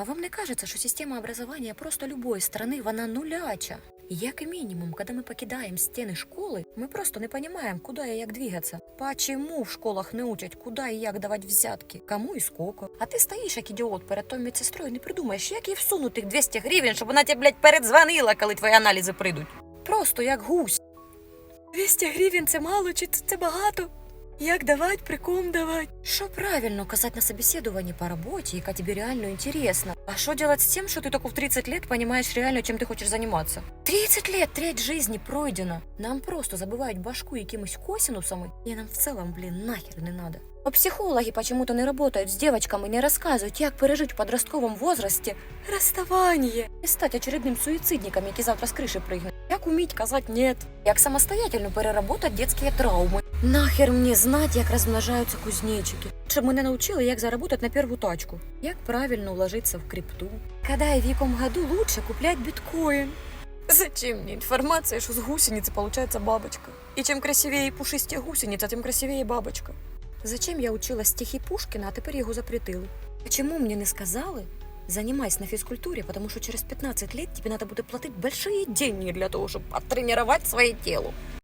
А вам не кажется, що система образования просто любой страны, вона нуляча? Як мінімум, коли ми покидаємо стіни школи, ми просто не розуміємо, куди і як двигатися. Почему в школах не учать, куди і як давати взятки, кому і скільки. А ти стоїш як ідіот перед тою медсестрою не придумаєш, як їй всунути тих 200 гривень, щоб вона тебе, блядь, передзвонила, коли твої аналізи прийдуть. Просто як гусь. 200 гривень це мало чи це багато? Як давать, при ком давать? Що правильно казати на собеседовании по роботі, яка тобі реально интересно? А що делать з тим, що ти только в 30 лет понимаешь реально, чим ти хочеш займатися? 30 лет, треть жизни пройдена. Нам просто забивають башку якимось косинусами, і нам в целом, блін, нахер не надо. А психологи почему-то не работают с девочками, не рассказывают, як пережить в подростковом возрасте расставание і стати очередним суїцидником, який завтра з криші пригне. Як уміть казати «нет», як самостоятельно переработать детские травми. Нахер мені знати, як розмножаються кузнечики. Щоб мене навчили, як заработать на перву тачку. Як правильно вложиться в крипту. Когда и в якому году лучше куплять биткоин. Зачем мне информация, что с гусеницы получается бабочка? И чем красивее и пушистее гусеница, тем красивее бабочка. Зачем я учила стихи Пушкина, а тепер його запретили? Почему мне не сказали? Занимайся на физкультуре, потому что через 15 лет тебе надо будет платить большие деньги для того, чтобы оттренировать своє тіло.